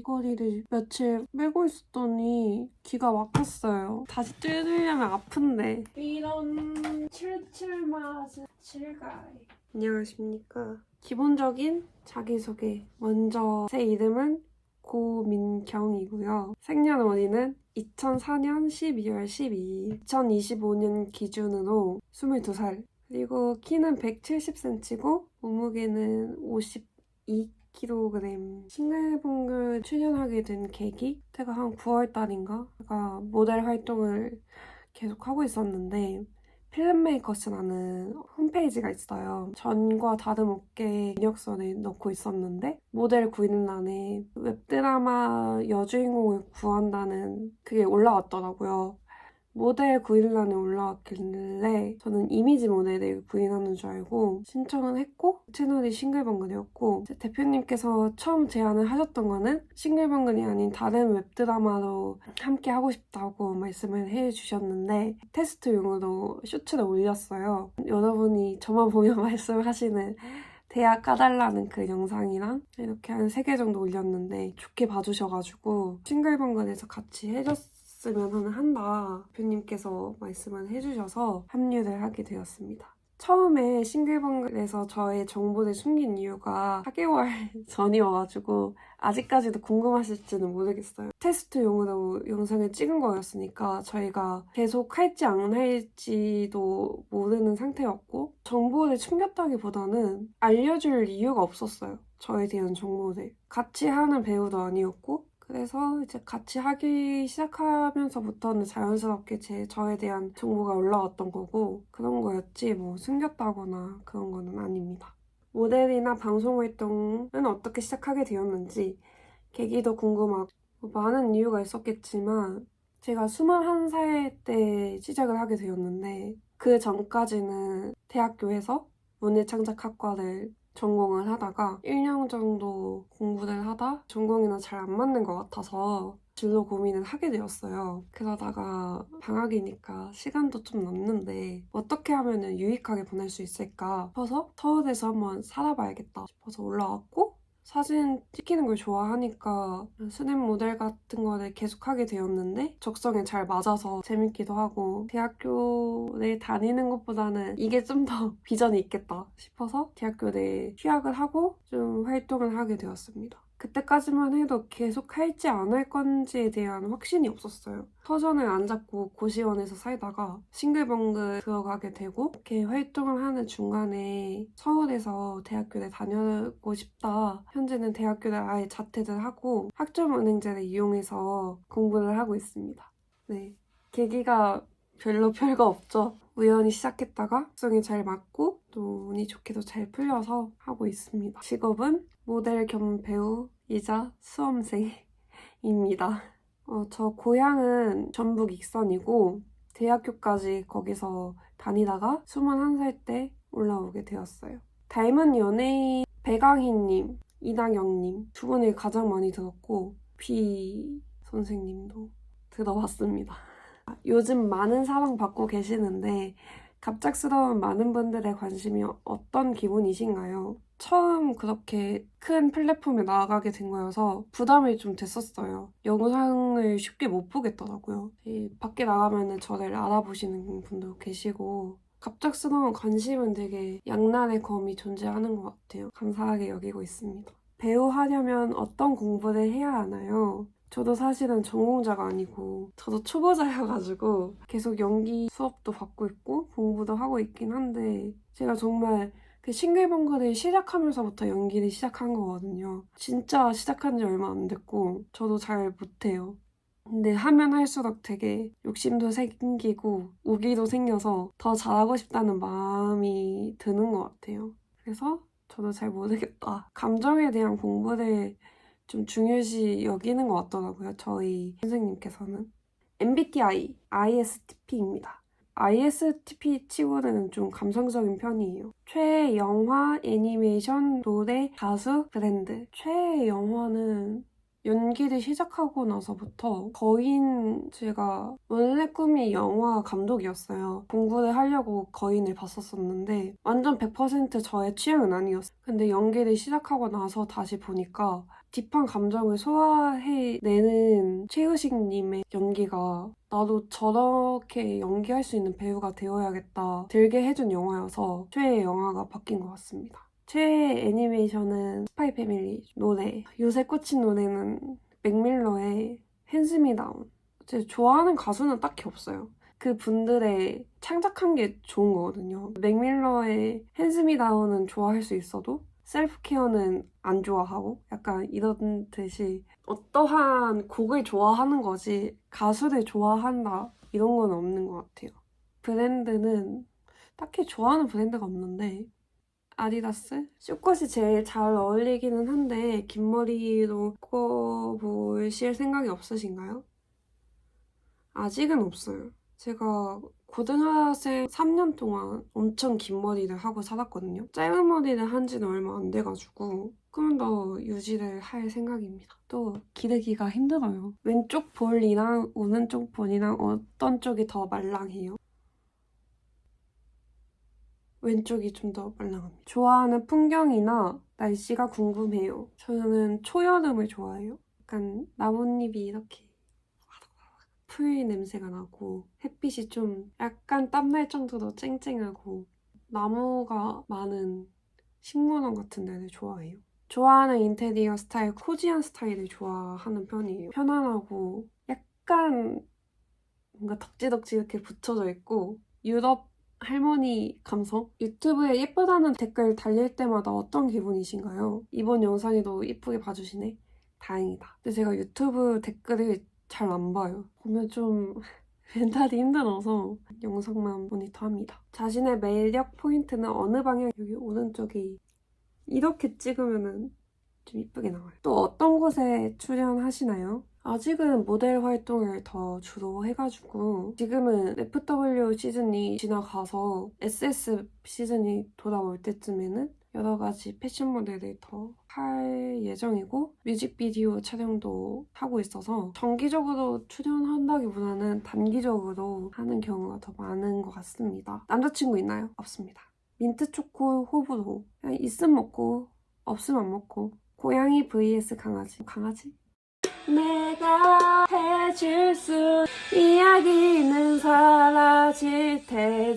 귀걸이를 며칠 빼고 있었더니 귀가 막혔어요. 다시 뜯으려면 아픈데. 이런 칠칠 맛은 칠가이. 안녕하십니까. 기본적인 자기소개. 먼저 제 이름은 고민경이고요. 생년월일은 2004년 12월 12일, 2025년 기준으로 22살. 그리고 키는 170cm고 몸무게는 52kg. 싱글벙글 출연하게 된 계기? 제가 한 9월달인가? 제가 모델 활동을 계속 하고 있었는데 필름메이커스라는 홈페이지가 있어요. 전과 다름없게 이력서를 넣고 있었는데 모델 구인란에 웹드라마 여주인공을 구한다는 그게 올라왔더라고요. 모델 구인란에 올라왔길래 저는 이미지 모델을 구인하는 줄 알고 신청을 했고 채널이 싱글벙글이었고 제 대표님께서 처음 제안을 하셨던 거는 싱글벙글이 아닌 다른 웹드라마로 함께 하고 싶다고 말씀을 해주셨는데 테스트용으로 쇼츠를 올렸어요. 여러분이 저만 보면 말씀하시는 대학 까달라는 그 영상이랑 이렇게 한세개 정도 올렸는데 좋게 봐주셔가지고 싱글벙글에서 같이 해줬 으면 하는 한다 대표님께서 말씀을 해주셔서 합류를 하게 되었습니다. 처음에 싱글벙글에서 저의 정보를 숨긴 이유가 4개월 전이어가지고 아직까지도 궁금하실지는 모르겠어요. 테스트용으로 영상을 찍은 거였으니까 저희가 계속 할지 안 할지도 모르는 상태였고 정보를 숨겼다기보다는 알려줄 이유가 없었어요. 저에 대한 정보를. 같이 하는 배우도 아니었고 그래서 이제 같이 하기 시작하면서부터는 자연스럽게 제 저에 대한 정보가 올라왔던 거고 그런 거였지 뭐 숨겼다거나 그런 거는 아닙니다. 모델이나 방송 활동은 어떻게 시작하게 되었는지 계기도 궁금하고 뭐 많은 이유가 있었겠지만 제가 21살 때 시작을 하게 되었는데 그 전까지는 대학교에서 문예창작학과를 전공을 하다가 1년 정도 공부를 하다 전공이나 잘 안 맞는 것 같아서 진로 고민을 하게 되었어요. 그러다가 방학이니까 시간도 좀 남는데 어떻게 하면 유익하게 보낼 수 있을까 싶어서 서울에서 한번 살아봐야겠다 싶어서 올라왔고 사진 찍히는 걸 좋아하니까 스냅 모델 같은 거를 계속 하게 되었는데 적성에 잘 맞아서 재밌기도 하고 대학교를 다니는 것보다는 이게 좀 더 비전이 있겠다 싶어서 대학교 내에 휴학을 하고 좀 활동을 하게 되었습니다. 그때까지만 해도 계속 할지 안 할 건지에 대한 확신이 없었어요. 터전을 안 잡고 고시원에서 살다가 싱글벙글 들어가게 되고 이렇게 활동을 하는 중간에 서울에서 대학교를 다녀고 싶다. 현재는 대학교를 아예 자퇴를 하고 학점은행제를 이용해서 공부를 하고 있습니다. 네. 계기가 별로 별거 없죠. 우연히 시작했다가 적성에 잘 맞고 또 운이 좋게도 잘 풀려서 하고 있습니다. 직업은 모델 겸 배우이자 수험생입니다. 어, 저 고향은 전북 익선이고 대학교까지 거기서 다니다가 21살 때 올라오게 되었어요. 닮은 연예인 배강희님, 이당영님 두 분을 가장 많이 들었고 비 선생님도 들어봤습니다. 요즘 많은 사랑 받고 계시는데 갑작스러운 많은 분들의 관심이 어떤 기분이신가요? 처음 그렇게 큰 플랫폼에 나가게 된 거여서 부담이 좀 됐었어요. 영상을 쉽게 못 보겠더라고요. 이 밖에 나가면 저를 알아보시는 분도 계시고 갑작스러운 관심은 되게 양날의 검이 존재하는 것 같아요. 감사하게 여기고 있습니다. 배우 하려면 어떤 공부를 해야 하나요? 저도 사실은 전공자가 아니고 저도 초보자여가지고 계속 연기 수업도 받고 있고 공부도 하고 있긴 한데 제가 정말 그 싱글벙글을 시작하면서부터 연기를 시작한 거거든요. 진짜 시작한 지 얼마 안 됐고 저도 잘 못해요. 근데 하면 할수록 되게 욕심도 생기고 우기도 생겨서 더 잘하고 싶다는 마음이 드는 것 같아요. 그래서 저도 잘 모르겠다. 감정에 대한 공부를 좀 중요시 여기는 것 같더라고요. 저희 선생님께서는. MBTI, ISTP입니다. ISTP 치고는 좀 감성적인 편이에요. 최애 영화, 애니메이션, 노래, 가수, 브랜드. 최애 영화는 연기를 시작하고 나서부터 거인 제가 원래 꿈이 영화 감독이었어요. 공부를 하려고 거인을 봤었었는데 완전 100% 저의 취향은 아니었어요. 근데 연기를 시작하고 나서 다시 보니까 딥한 감정을 소화해내는 최의식님의 연기가 나도 저렇게 연기할 수 있는 배우가 되어야겠다 들게 해준 영화여서 최애 영화가 바뀐 것 같습니다. 최애 애니메이션은 스파이 패밀리 노래 요새 꽂힌 노래는 맥밀러의 핸즈미 다운 제 좋아하는 가수는 딱히 없어요. 그 분들의 창작한 게 좋은 거거든요. 맥밀러의 핸즈미 다운은 좋아할 수 있어도 셀프 케어는 안 좋아하고 약간 이런 듯이 어떠한 곡을 좋아하는 거지 가수를 좋아한다 이런 건 없는 것 같아요. 브랜드는 딱히 좋아하는 브랜드가 없는데 아디다스? 쇼컷이 제일 잘 어울리기는 한데 긴 머리로 꿔보실 생각이 없으신가요? 아직은 없어요. 제가 고등학생 3년 동안 엄청 긴 머리를 하고 살았거든요. 짧은 머리를 한 지는 얼마 안 돼가지고 조금 더 유지를 할 생각입니다. 또 기르기가 힘들어요. 왼쪽 볼이랑 오른쪽 볼이랑 어떤 쪽이 더 말랑해요? 왼쪽이 좀 더 말랑합니다. 좋아하는 풍경이나 날씨가 궁금해요. 저는 초여름을 좋아해요. 약간 나뭇잎이 이렇게 풀 냄새가 나고 햇빛이 좀 약간 땀날 정도로 쨍쨍하고 나무가 많은 식물원 같은 데를 좋아해요. 좋아하는 인테리어 스타일, 코지한 스타일을 좋아하는 편이에요. 편안하고 약간 뭔가 덕지덕지 이렇게 붙여져 있고 유럽 할머니 감성? 유튜브에 예쁘다는 댓글 달릴 때마다 어떤 기분이신가요? 이번 영상에도 예쁘게 봐주시네? 다행이다. 근데 제가 유튜브 댓글을 잘 안 봐요. 보면 좀 멘탈이 힘들어서 영상만 모니터합니다. 자신의 매력 포인트는 어느 방향? 여기 오른쪽이 이렇게 찍으면은 좀 이쁘게 나와요. 또 어떤 곳에 출연하시나요? 아직은 모델 활동을 더 주로 해가지고 지금은 FW 시즌이 지나가서 SS 시즌이 돌아올 때쯤에는 여러 가지 패션 모델을 더 할 예정이고 뮤직비디오 촬영도 하고 있어서 정기적으로 출연한다기보다는 단기적으로 하는 경우가 더 많은 것 같습니다. 남자친구 있나요? 없습니다. 민트 초코 호불호 그냥 있으면 먹고 없으면 안 먹고 고양이 vs 강아지 강아지? 내가 해줄 수 이야기는 사라질 테지